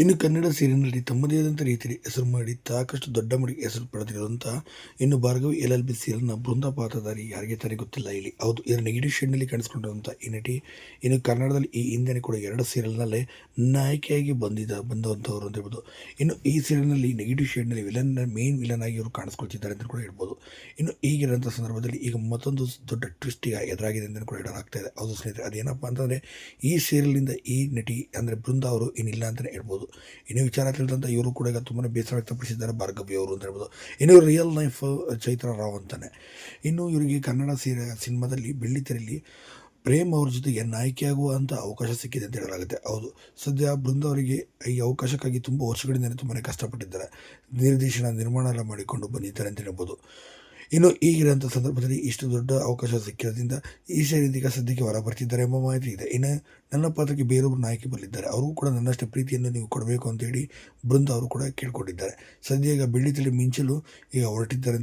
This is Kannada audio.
ಇನ್ನು ಕನ್ನಡ ಸೀರಿಯಲ್ನಲ್ಲಿ ತಮ್ಮದೇ ಆದಂಥ ರೀತಿಯಲ್ಲಿ ಹೆಸರು ಮಾಡಿ ಸಾಕಷ್ಟು ದೊಡ್ಡ ಮಟ್ಟಿಗೆ ಹೆಸರು ಪಡೆದಿರುವಂಥ ಇನ್ನು ಭಾರ್ಗವಿ ಎಲ್ ಎಲ್ ಬಿ ಸೀರಿಯಲ್ನ ಬೃಂದ ಯಾರಿಗೆ ತಾನೇ ಗೊತ್ತಿಲ್ಲ ಇಲ್ಲಿ. ಹೌದು, ಇದರ ನೆಗೆಟಿವ್ ಶೇಡ್ನಲ್ಲಿ ಕಾಣಿಸ್ಕೊಂಡಿರುವಂಥ ಈ ನಟಿ. ಇನ್ನು ಕನ್ನಡದಲ್ಲಿ ಈ ಹಿಂದೆ ಕೂಡ ಎರಡು ಸೀರಿಯಲ್ನಲ್ಲೇ ನಾಯಕಿಯಾಗಿ ಬಂದಿದ್ದ, ಬಂದಂಥವ್ರು ಅಂತ ಹೇಳ್ಬೋದು. ಇನ್ನು ಈ ಸೀರಿಯಲ್ನಲ್ಲಿ ನೆಗೆಟಿವ್ ಶೇಡ್ನಲ್ಲಿ ವಿಲನ್ ಮೇನ್ ವಿಲನ್ ಆಗಿ ಇವರು ಕಾಣಿಸ್ಕೊಳ್ತಿದ್ದಾರೆ ಅಂತ ಕೂಡ ಹೇಳ್ಬೋದು. ಇನ್ನು ಈಗಿರೋಂಥ ಸಂದರ್ಭದಲ್ಲಿ ಈಗ ಮತ್ತೊಂದು ದೊಡ್ಡ ಟ್ವಿಸ್ಟ್ ಈಗ ಎದುರಾಗಿದೆ ಅಂತ ಕೂಡ ಹೇಳಲಾಗ್ತಾ ಇದೆ. ಹೌದು ಸ್ನೇಹಿತರೆ, ಅದೇನಪ್ಪ ಅಂತಂದರೆ ಈ ಸೀರಿಯಲ್ನಿಂದ ಈ ನಟಿ ಅಂದರೆ ಬೃಂದ ಅವರು ಏನಿಲ್ಲ ಅಂತಲೇ ಹೇಳ್ಬೋದು. ಇನ್ನು ವಿಚಾರ ತಿಳಿದಂಥ ಇವರು ಕೂಡ ಈಗ ತುಂಬಾ ಬೇಸರ ವ್ಯಕ್ತಪಡಿಸಿದ್ದಾರೆ ಭಾರ್ಗವಿ ಅವರು ಅಂತ ಹೇಳ್ಬೋದು. ಇನ್ನು ರಿಯಲ್ ಲೈಫ್ ಚೈತ್ರ ರಾವ್ ಅಂತಾನೆ. ಇನ್ನು ಇವರಿಗೆ ಕನ್ನಡ ಸೀರೆ, ಸಿನಿಮಾದಲ್ಲಿ ಬೆಳ್ಳಿತೆರೆಯಲ್ಲಿ ಪ್ರೇಮ್ ಅವ್ರ ಜೊತೆಗೆ ನಾಯಕಿಯಾಗುವಂಥ ಅವಕಾಶ ಸಿಕ್ಕಿದೆ ಅಂತ ಹೇಳಲಾಗುತ್ತೆ. ಹೌದು. ಸದ್ಯ ಬೃಂದ ಅವರಿಗೆ ಈ ಅವಕಾಶಕ್ಕಾಗಿ ತುಂಬ ವರ್ಷಗಳಿಂದ ತುಂಬಾ ಕಷ್ಟಪಟ್ಟಿದ್ದಾರೆ. ನಿರ್ದೇಶನ, ನಿರ್ಮಾಣ ಎಲ್ಲ ಮಾಡಿಕೊಂಡು ಬಂದಿದ್ದಾರೆ ಅಂತ ಹೇಳ್ಬೋದು. ಇನ್ನು ಈಗಿರೋಂಥ ಸಂದರ್ಭದಲ್ಲಿ ಇಷ್ಟು ದೊಡ್ಡ ಅವಕಾಶ ಸಿಕ್ಕಿರೋದ್ರಿಂದ ಈ ಸೇರಿದ ಸದ್ಯಕ್ಕೆ ಹೊರ ಬರ್ತಿದ್ದಾರೆ ಎಂಬ ಮಾಹಿತಿ ಇದೆ. ಇನ್ನು ನನ್ನ ಪಾತ್ರಕ್ಕೆ ಬೇರೊಬ್ಬರು ನಾಯಕಿ ಬರಲಿದ್ದಾರೆ ಅವರು ಕೂಡ ನನ್ನಷ್ಟು ಪ್ರೀತಿಯನ್ನು ನೀವು ಕೊಡಬೇಕು ಅಂತೇಳಿ ಬೃಂದ ಅವರು ಕೂಡ ಕೇಳ್ಕೊಂಡಿದ್ದಾರೆ. ಸದ್ಯ ಈಗ ಬೆಳ್ಳಿ ತಲೆ ಮಿಂಚಲು ಈಗ ಹೊರಟಿದ್ದಾರೆ ಅಂತ